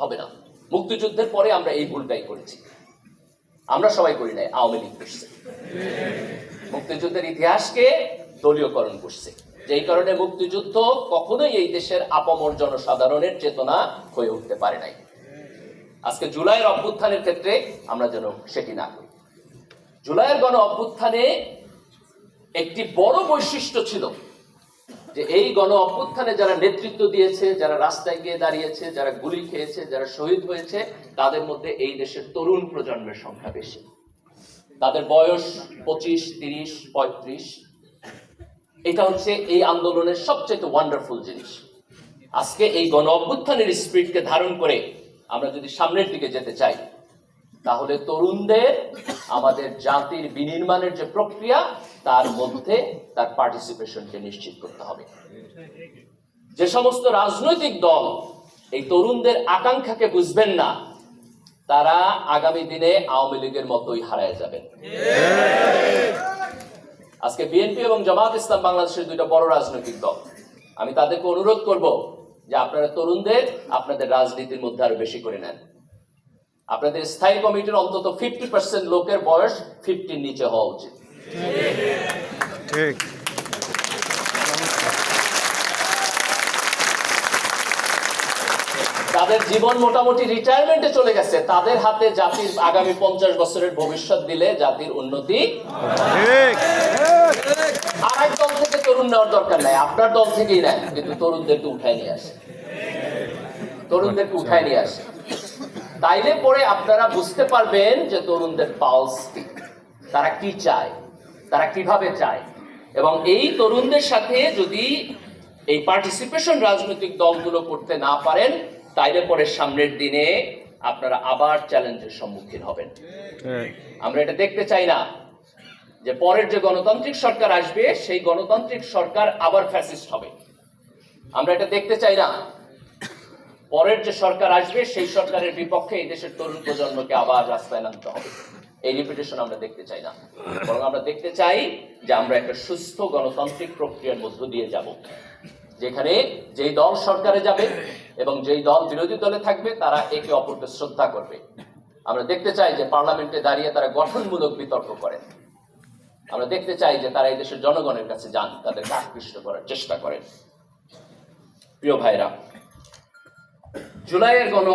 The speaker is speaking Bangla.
হবে না। মুক্তিযুদ্ধের পরে আমরা এই ভুলটাই করেছি। আমরা সবাই করি নাই, আওয়ামী লীগ করছে। মুক্তিযুদ্ধের ইতিহাসকে দলীয়করণ করছে। যেই কারণে মুক্তিযুদ্ধ কখনোই এই দেশের আপামর জনসাধারণের চেতনা হয়ে উঠতে পারে নাই। আজকে জুলাইয়ের অভ্যুত্থানের ক্ষেত্রে আমরা যেন সেটি না করি। জুলাইয়ের গণ অভ্যুত্থানে একটি বড় বৈশিষ্ট্য ছিল যে এই গণ অভ্যুত্থানে যারা নেতৃত্ব দিয়েছে, যারা রাস্তায় গিয়ে দাঁড়িয়েছে, যারা গুলি খেয়েছে, যারা শহীদ হয়েছে, তাদের মধ্যে এই দেশের তরুণ প্রজন্মের সংখ্যা বেশি। তাদের বয়স পঁচিশ, তিরিশ, পঁয়ত্রিশ। এটা হচ্ছে এই আন্দোলনের সবচেয়ে ওয়ান্ডারফুল জিনিস। আজকে এই গণ অভ্যুত্থানের স্পিরিটকে ধারণ করে আমরা যদি সামনের দিকে যেতে চাই তাহলে তরুণদের, আমাদের জাতির বিনির্মাণের যে প্রক্রিয়া, তার মধ্যে তার পার্টিসিপেশনকে নিশ্চিত করতে হবে। যে সমস্ত রাজনৈতিক দল এই তরুণদের আকাঙ্ক্ষাকে বুঝবেন না, তারা আগামী দিনে আওয়ামী লীগের মতোই হারায় যাবেন। আজকে বিএনপি এবং জামাত ইসলাম বাংলাদেশের দুইটা বড় রাজনৈতিক দল। আমি তাদেরকে অনুরোধ করব যে আপনারা তরুণদের আপনাদের রাজনীতির মধ্যে আরও বেশি করে নেন। আপনাদের স্থায়ী কমিটির অন্তত ফিফটি পার্সেন্ট লোকের বয়স ফিফটির নিচে হওয়া উচিত। ঠিক। তাদের জীবন মোটামুটি রিটায়ারমেন্টে চলে গেছে তাদের হাতে জাতির আগামী পঞ্চাশ বছরের ভবিষ্যৎ দিলে জাতির উন্নতি আর এক দল থেকে তরুণ নেওয়ার দরকার নাই। আপনার দল থেকেই নেন কিন্তু তরুণদেরকে উঠায় নিয়ে আসে তরুণদেরকে উঠায় নিয়ে আসে তাইলে পরে আপনারা বুঝতে পারবেন যে তরুণদের পালস তারা কি চায় তারা কীভাবে চায়। এবং এই তরুণদের সাথে যদি এই পার্টিসিপেশন রাজনৈতিক দলগুলো করতে না পারেন তাইলে পরে সামনের দিনে আপনারা আবার চ্যালেঞ্জের সম্মুখীন হবেন। ঠিক আমরা এটা দেখতে চাই না যে পরের যে গণতান্ত্রিক সরকার আসবে সেই গণতান্ত্রিক সরকার আবার ফ্যাসিস্ট হবে। আমরা এটা দেখতে চাই না। পরের যে সরকার আসবে, সেই সরকারের বিপক্ষে এই দেশের তরুণ প্রজন্মকে আবার রাস্তায় নামতে হবে। এই রিপিটেশন আমরা দেখতে চাই না। বরং আমরা দেখতে চাই যে আমরা একটা সুস্থ গণতান্ত্রিক প্রক্রিয়ার মধ্য দিয়ে যাব, যেখানে যেই দল সরকারে যাবে এবং যেই দল বিরোধী দলে থাকবে, তারা একে অপরকে শ্রদ্ধা করবে। আমরা দেখতে চাই যে পার্লামেন্টে দাঁড়িয়ে তারা গঠনমূলক বিতর্ক করেন আমরা দেখতে চাই যে তারা এই দেশের জনগণের কাছে যান, তাদেরকে আকৃষ্ট করার চেষ্টা করেন। প্রিয় ভাইরা জুলাইয়ের গণ